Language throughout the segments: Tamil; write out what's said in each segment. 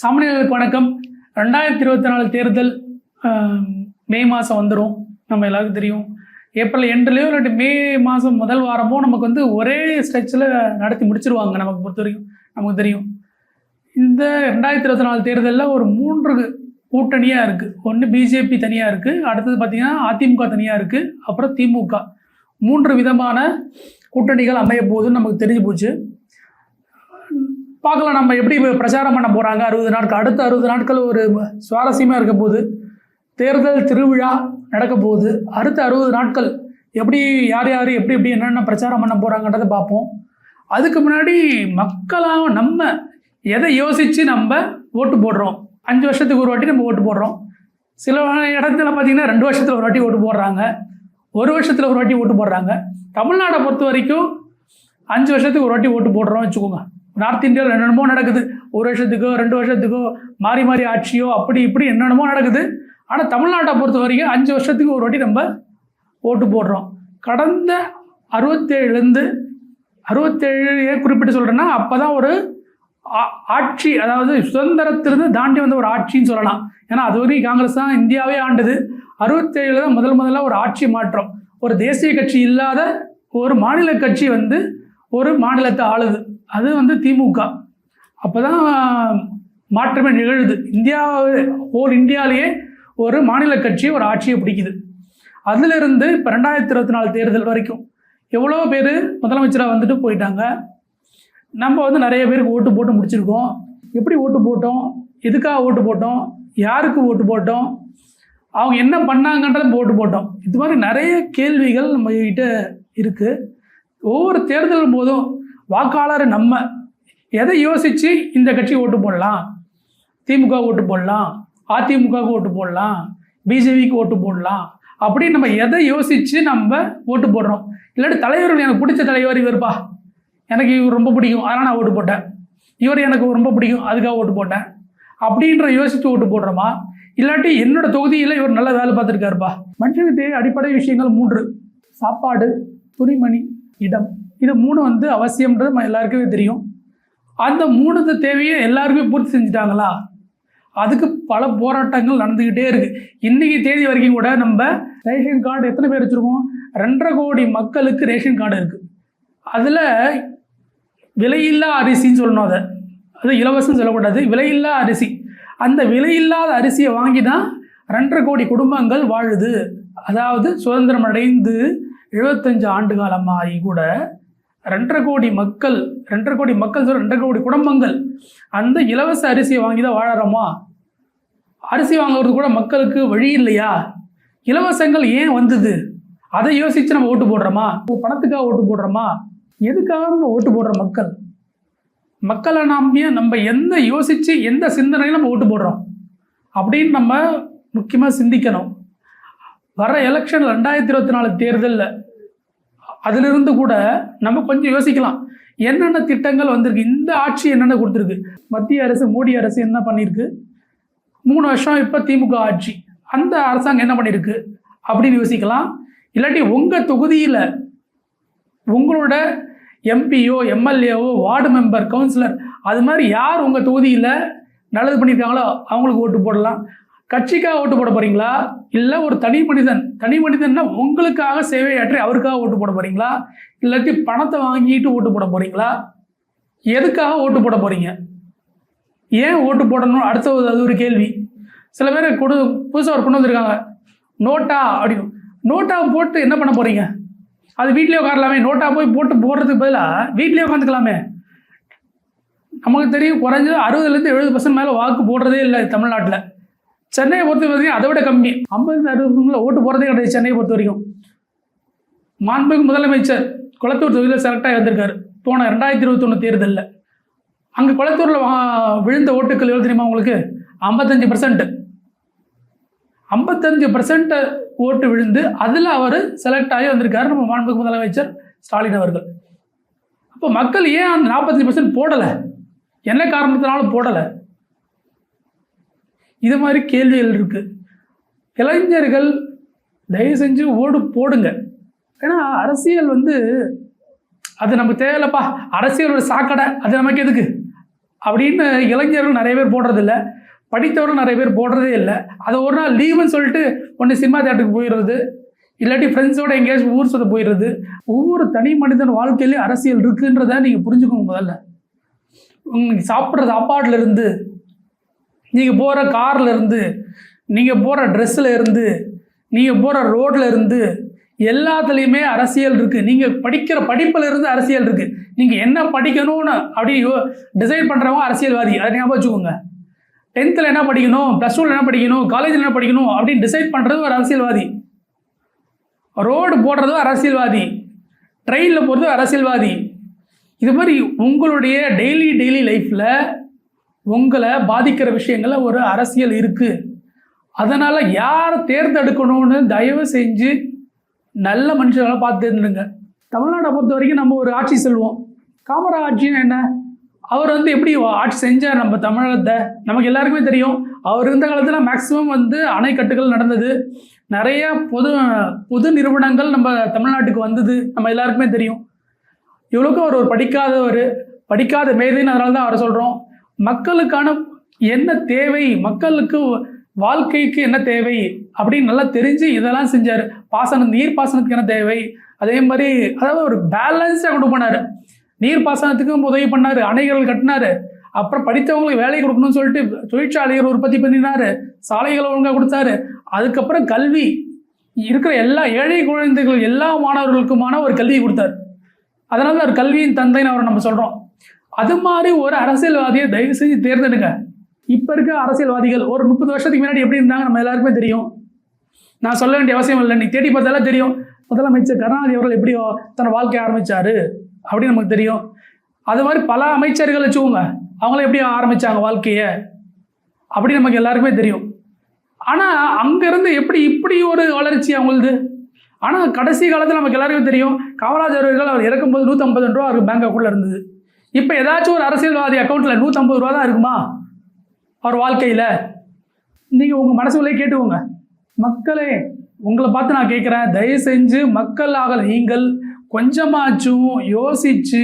சாமானியர்களுக்கு வணக்கம். ரெண்டாயிரத்தி இருபத்தி நாலு தேர்தல் மே மாதம் வந்துடும் நம்ம எல்லாருக்கும் தெரியும். ஏப்ரல் எண்டுலேயோ இல்லாட்டி மே மாதம் முதல் வாரமோ நமக்கு வந்து ஒரே ஸ்ட்ரெச்சில் நடத்தி முடிச்சிருவாங்க நமக்கு பொறுத்த வரைக்கும். நமக்கு தெரியும். இந்த ரெண்டாயிரத்தி இருபத்தி நாலு தேர்தலில் ஒரு மூன்று கூட்டணியாக இருக்குது ஒன்று பிஜேபி தனியாக இருக்குது அடுத்தது பார்த்திங்கன்னா அதிமுக தனியாக இருக்குது அப்புறம் திமுக மூன்று விதமான கூட்டணிகள் அமைய போகுதுன்னு நமக்கு தெரிஞ்சு போச்சு. பார்க்கலாம் நம்ம எப்படி பிரச்சாரம் பண்ண போகிறாங்க அறுபது நாட்கள் அடுத்த அறுபது நாட்கள் ஒரு சுவாரஸ்யமாக இருக்க போகுது தேர்தல் திருவிழா நடக்க போகுது. அடுத்த அறுபது நாட்கள் எப்படி யார் யார் எப்படி எப்படி என்னென்ன பிரச்சாரம் பண்ண போகிறாங்கன்றதை பார்ப்போம். அதுக்கு முன்னாடி மக்களாக நம்ம எதை யோசித்து நம்ம ஓட்டு போடுறோம்? அஞ்சு வருஷத்துக்கு ஒரு வாட்டி நம்ம ஓட்டு போடுறோம். சில இடத்துல பார்த்தீங்கன்னா ரெண்டு வருஷத்தில் ஒரு வாட்டி ஓட்டு போடுறாங்க. ஒரு வருஷத்தில் ஒரு வாட்டி ஓட்டு போடுறாங்க. தமிழ்நாடை பொறுத்த வரைக்கும் அஞ்சு வருஷத்துக்கு ஒரு வாட்டி ஓட்டு போடுறோம் வச்சுக்கோங்க. நார்த் இந்தியாவில் என்னென்னமோ நடக்குது. ஒரு வருஷத்துக்கோ ரெண்டு வருஷத்துக்கோ மாறி மாறி ஆட்சியோ அப்படி இப்படி என்னென்னமோ நடக்குது. ஆனால் தமிழ்நாட்டை பொறுத்த வரைக்கும் அஞ்சு வருஷத்துக்கு ஒரு வாட்டி நம்ம ஓட்டு போடுறோம். கடந்த அறுபத்தேழுலேருந்து அறுபத்தேழு குறிப்பிட்டு சொல்கிறேன்னா அப்போ தான் ஒரு ஆட்சி அதாவது சுதந்திரத்திலிருந்து தாண்டி வந்த ஒரு ஆட்சின்னு சொல்லலாம். ஏன்னா அது வரைக்கும் காங்கிரஸ் தான் இந்தியாவே ஆண்டுது. அறுபத்தேழில் தான் முதல் முதல்ல ஒரு ஆட்சி மாற்றம். ஒரு தேசிய கட்சி இல்லாத ஒரு மாநில கட்சி வந்து ஒரு மாநிலத்தை ஆளுது. அது வந்து திமுக. அப்போ தான் மாற்றமே நிகழுது. இந்தியா ஹோல் இந்தியாவிலேயே ஒரு மாநில கட்சி ஒரு ஆட்சியை பிடிக்குது. அதிலிருந்து இப்போ ரெண்டாயிரத்தி இருபத்தி நாலு தேர்தல் வரைக்கும் எவ்வளோ பேர் முதலமைச்சராக வந்துட்டு போயிட்டாங்க? நம்ம வந்து நிறைய பேருக்கு ஓட்டு போட்டு முடிச்சிருக்கோம். எப்படி ஓட்டு போட்டோம்? எதுக்காக ஓட்டு போட்டோம்? யாருக்கு ஓட்டு போட்டோம்? அவங்க என்ன பண்ணாங்கன்றத ஓட்டு போட்டோம். இது மாதிரி நிறைய கேள்விகள் நம்ம கிட்ட இருக்குது ஒவ்வொரு தேர்தல் போதும் வாக்காளர் நம்ம. எதை யோசித்து இந்த கட்சி ஓட்டு போடலாம்? திமுக ஓட்டு போடலாம். அதிமுகவுக்கு ஓட்டு போடலாம். பிஜேபிக்கு ஓட்டு போடலாம். அப்படின்னு நம்ம எதை யோசித்து நம்ம ஓட்டு போடுறோம். இல்லாட்டி தலைவர்கள் எனக்கு பிடிச்ச தலைவர் இவர்ப்பா எனக்கு இவர் ரொம்ப பிடிக்கும். அதனால் நான் ஓட்டு போட்டேன். இவர் எனக்கு ரொம்ப பிடிக்கும். அதுக்காக ஓட்டு போட்டேன். அப்படின்ற யோசித்து ஓட்டு போடுறோமா? இல்லாட்டி என்னோட தொகுதியில் இவர் நல்ல வேலை பார்த்துருக்காருப்பா மனுஷனுக்கு தேவை அடிப்படை விஷயங்கள் மூன்று. சாப்பாடு துணிமணி இடம். இது மூணு வந்து அவசியம்ன்றது நம்ம எல்லாருக்குமே தெரியும். அந்த மூணு தேவையை எல்லாருக்குமே பூர்த்தி செஞ்சுட்டாங்களா? அதுக்கு பல போராட்டங்கள் நடந்துக்கிட்டே இருக்கு. இன்னைக்கு தேதி வரைக்கும் கூட நம்ம ரேஷன் கார்டு எத்தனை பேர் வச்சுருக்கோம்? ரெண்டரை கோடி மக்களுக்கு ரேஷன் கார்டு இருக்குது அதில் விலையில்லா அரிசின்னு சொல்லணும் அதை. அது இலவசம் சொல்லக்கூடாது விலையில்லா அரிசி. அந்த விலையில்லாத அரிசியை வாங்கி தான் ரெண்டரை கோடி குடும்பங்கள் வாழுது. அதாவது சுதந்திரம் அடைந்து எழுபத்தஞ்சு ஆண்டு காலமாகி கூட ரெண்டரை கோடி மக்கள் ரெண்டரை கோடி மக்கள் சொல்ல ரெண்டரை கோடி குடும்பங்கள் அந்த இலவச அரிசியை வாங்கி தான் வாழறோமா? அரிசி வாங்குறது கூட மக்களுக்கு வழி இல்லையா? இலவசங்கள் ஏன் வந்தது? அதை யோசித்து நம்ம ஓட்டு போடுறோமா? பணத்துக்காக ஓட்டு போடுறோமா? எதுக்காக நம்ம ஓட்டு போடுற மக்கள்? மக்களை நாம்பிய நம்ம எந்த யோசித்து எந்த சிந்தனையில் நம்ம ஓட்டு போடுறோம்? அப்படின்னு நம்ம முக்கியமாக சிந்திக்கணும். வர எலெக்ஷன் ரெண்டாயிரத்தி இருபத்தி நாலு தேர்தலில் அதிலிருந்து கூட நம்ம கொஞ்சம் யோசிக்கலாம். என்னென்ன திட்டங்கள் வந்திருக்கு? இந்த ஆட்சி என்னென்ன கொடுத்துருக்கு? மத்திய அரசு மோடி அரசு என்ன பண்ணியிருக்கு? மூணு வருஷம் இப்போ திமுக ஆட்சி. அந்த அரசாங்கம் என்ன பண்ணியிருக்கு? அப்படின்னு யோசிக்கலாம். இல்லாட்டி உங்கள் தொகுதியில் உங்களோட எம்பியோ எம்எல்ஏவோ வார்டு மெம்பர் கவுன்சிலர் அது மாதிரி யார் உங்கள் தொகுதியில் நல்லது பண்ணியிருக்காங்களோ அவங்களுக்கு ஓட்டு போடலாம். கட்சிக்காக ஓட்டு போட போகிறீங்களா இல்லை ஒரு தனி மனிதன் தனி மனிதன்னா உங்களுக்காக சேவையாற்றி அவருக்காக ஓட்டு போட போகிறீங்களா இல்லாட்டி பணத்தை வாங்கிட்டு ஓட்டு போட போகிறீங்களா எதுக்காக ஓட்டு போட போகிறீங்க ஏன் ஓட்டு போடணும்? அடுத்த அது ஒரு கேள்வி. சில பேர் கொடு புதுசாக ஒரு கொண்டு வந்திருக்காங்க. நோட்டா அப்படின்னு. நோட்டா போட்டு என்ன பண்ண போகிறீங்க அது வீட்லேயே உட்காரலாமே. நோட்டா போய் போட்டு போடுறதுக்கு பதிலாக வீட்லேயே உட்காந்துக்கலாமே நமக்கு தெரியும் குறைஞ்சது அறுபதுலேருந்து எழுபது பர்சன்ட் மேலே வாக்கு போடுறதே இல்லை தமிழ்நாட்டில். சென்னையை பொறுத்த வரைக்கும் அதை விட கம்மி. ஐம்பது அறுபது ஓட்டு போகிறதே கிடையாது சென்னையை பொறுத்த வரைக்கும். மாண்புமிகு முதலமைச்சர் குளத்தூர் தொகுதியில் செலக்டாகி வந்திருக்காரு. போன ரெண்டாயிரத்தி இருபத்தொன்று தேர்தலில். அங்கே குளத்தூரில் விழுந்த ஓட்டுக்கள் எவ்வளோ தெரியுமா உங்களுக்கு? ஐம்பத்தஞ்சு பர்சன்ட் ஐம்பத்தஞ்சு பர்சன்ட் ஓட்டு விழுந்து அதில் அவர் செலக்ட் ஆகி வந்திருக்காரு நம்ம மாண்புமிகு முதலமைச்சர் ஸ்டாலின் அவர்கள். அப்போ மக்கள் ஏன் அந்த நாற்பத்தஞ்சு பர்சன்ட் போடலை? என்ன காரணத்தினாலும் போடலை? இது மாதிரி கேள்விகள் இருக்குது இளைஞர்கள் தயவு செஞ்சு ஓடு போடுங்க. ஏன்னா அரசியல் வந்து அது நமக்கு தேவையில்லப்பா அரசியல் ஒரு சாக்கடை அது நமக்கு எதுக்கு? அப்படின்னு இளைஞர்கள் நிறைய பேர் போடுறதில்ல. படித்தவர்கள் நிறைய பேர் போடுறதே இல்லை. அது ஒரு நாள் லீவுன்னு சொல்லிட்டு ஒன்று சினிமா தேட்டருக்கு போயிடுறது. இல்லாட்டி ஃப்ரெண்ட்ஸோட எங்கேயாச்சும் ஊர் சுத்த போயிடுறது. ஒவ்வொரு தனி மனிதன் வாழ்க்கையிலையும் அரசியல் இருக்குன்றத நீங்கள் புரிஞ்சுக்கோங்க முதல்ல. சாப்பிட்ற சாப்பாடுல இருந்து நீங்கள் போகிற காரில் இருந்து நீங்கள் போகிற ட்ரெஸ்ஸில் இருந்து நீங்கள் போகிற ரோட்டில் இருந்து எல்லாத்துலேயுமே அரசியல் இருக்குது நீங்கள் படிக்கிற படிப்பில் இருந்து அரசியல் இருக்குது நீங்கள் என்ன படிக்கணும்னு அப்படி டிசைட் பண்ணுறவங்க அரசியல்வாதி. அதை ஞாபகம் வச்சுக்கோங்க. டென்த்தில் என்ன படிக்கணும்? ப்ளஸ் டூவில் என்ன படிக்கணும்? காலேஜில் என்ன படிக்கணும்? அப்படின்னு டிசைட் பண்ணுறது ஒரு அரசியல்வாதி. ரோடு போடுறதும் அரசியல்வாதி. ட்ரெயினில் போகிறதும் அரசியல்வாதி. இது மாதிரி உங்களுடைய டெய்லி டெய்லி லைஃப்பில் உங்களை பாதிக்கிற விஷயங்கள ஒரு அரசியல் இருக்குது அதனால் யாரை தேர்ந்தெடுக்கணும்னு தயவு செஞ்சு நல்ல மனுஷர்களை பார்த்து தேர்ந்தெடுங்க. தமிழ்நாட்டை பொறுத்த வரைக்கும் நம்ம ஒரு ஆட்சி செல்வோம். காமரா ஆட்சின்னு என்ன? அவர் வந்து எப்படி ஆட்சி செஞ்சார் நம்ம தமிழகத்தை? நமக்கு எல்லாருக்குமே தெரியும். அவர் இருந்த காலத்தில் மேக்ஸிமம் வந்து அணைக்கட்டுகள் நடந்தது. நிறைய பொது பொது நிறுவனங்கள் நம்ம தமிழ்நாட்டுக்கு வந்தது. நம்ம எல்லாருக்குமே தெரியும். இவ்வளோக்கும் அவர் ஒரு படிக்காதவர். படிக்காத மேதைன்னு அதனால தான் அவரை சொல்கிறோம் மக்களுக்கான என்ன தேவை? மக்களுக்கு வாழ்க்கைக்கு என்ன தேவை? அப்படின்னு நல்லா தெரிஞ்சு இதெல்லாம் செஞ்சார். பாசனம் நீர் பாசனத்துக்கு என்ன தேவை? அதே மாதிரி அதாவது ஒரு பேலன்ஸாக கொண்டு போனார். நீர் பாசனத்துக்கும் உதவி பண்ணார் அணைகள் கட்டினாரு. அப்புறம் படித்தவங்களுக்கு வேலை கொடுக்கணும்னு சொல்லிட்டு தொழிற்சாலைகள் உற்பத்தி பண்ணினாரு. சாலைகளை ஒழுங்காக கொடுத்தாரு. அதுக்கப்புறம் கல்வி. இருக்கிற எல்லா ஏழை குழந்தைகள் எல்லா மாணவர்களுக்குமான ஒரு கல்வியை கொடுத்தாரு. அதனால தான் அவர் கல்வியின் தந்தைன்னு அவரை நம்ம சொல்கிறோம் அது மாதிரி ஒரு அரசியல்வாதியை தயவு செஞ்சு தேர்ந்தெடுங்க. இப்போ இருக்க அரசியல்வாதிகள் ஒரு முப்பது வருஷத்துக்கு முன்னாடி எப்படி இருந்தாங்க நம்ம எல்லாருக்குமே தெரியும். நான் சொல்ல வேண்டிய அவசியம் இல்லை நீ தேடி பார்த்தாலே தெரியும். முதலமைச்சர் கருணாநிதி அவர்கள் எப்படி தன் வாழ்க்கையை ஆரம்பிச்சாரு அப்படின்னு நமக்கு தெரியும். அது மாதிரி பல அமைச்சர்கள் வச்சுக்கோங்க அவங்களும் எப்படி ஆரம்பித்தாங்க வாழ்க்கையை அப்படி நமக்கு எல்லாருக்குமே தெரியும். ஆனால் அங்கேருந்து எப்படி இப்படி ஒரு வளர்ச்சி அவங்களுது? ஆனால் கடைசி காலத்தில் நமக்கு எல்லாருக்கும் தெரியும் காமராஜர் அவர்கள் அவர் இறக்கும்போது நூற்றம்பது ரூபா அவருக்கு பேங்க் அக்கௌண்ட்டில் இருந்தது. இப்போ ஏதாச்சும் ஒரு அரசியல்வாதி அக்கௌண்ட்டில் நூற்றம்பது ரூபா தான் இருக்குமா? அவர் வாழ்க்கையில்? நீங்கள் உங்கள் மனசுக்குள்ளே கேட்டுக்கோங்க. மக்களே உங்களை பார்த்து நான் கேட்குறேன். தயவு செஞ்சு மக்களாக நீங்கள் கொஞ்சமாச்சும் யோசித்து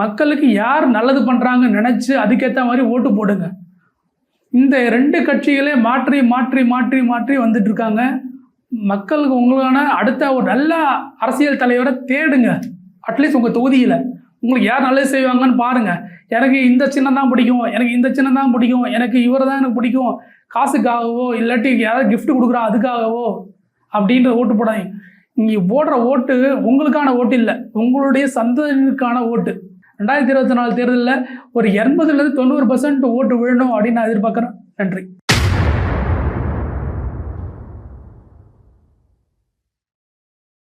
மக்களுக்கு யார் நல்லது பண்ணுறாங்கன்னு நினச்சி அதுக்கேற்ற மாதிரி ஓட்டு போடுங்க. இந்த ரெண்டு கட்சிகளே மாற்றி மாற்றி மாற்றி மாற்றி வந்துட்டுருக்காங்க மக்களுக்கு உங்களுக்கான அடுத்த ஒரு நல்ல அரசியல் தலைவரை தேடுங்க. அட்லீஸ்ட் உங்கள் தொகுதியில். உங்களுக்கு யார் நல்லது செய்வாங்கன்னு பாருங்கள் எனக்கு இந்த சின்னம் தான் பிடிக்கும் எனக்கு இந்த சின்னம் தான் பிடிக்கும் எனக்கு இவரை தான் எனக்கு பிடிக்கும். காசுக்காகவோ இல்லாட்டி யாராவது கிஃப்ட் கொடுக்குறா அதுக்காகவோ அப்படின்ற ஓட்டு போடாதீங்க. இங்கே போடுற ஓட்டு உங்களுக்கான ஓட்டு இல்லை உங்களுடைய சந்ததியினருக்கான ஓட்டு. ரெண்டாயிரத்தி இருபத்தி நாலு தேர்தலில் ஒரு எண்பதுலேருந்து தொண்ணூறு பர்சன்ட் ஓட்டு விழணும் அப்படின்னு நான் எதிர்பார்க்குறேன். நன்றி.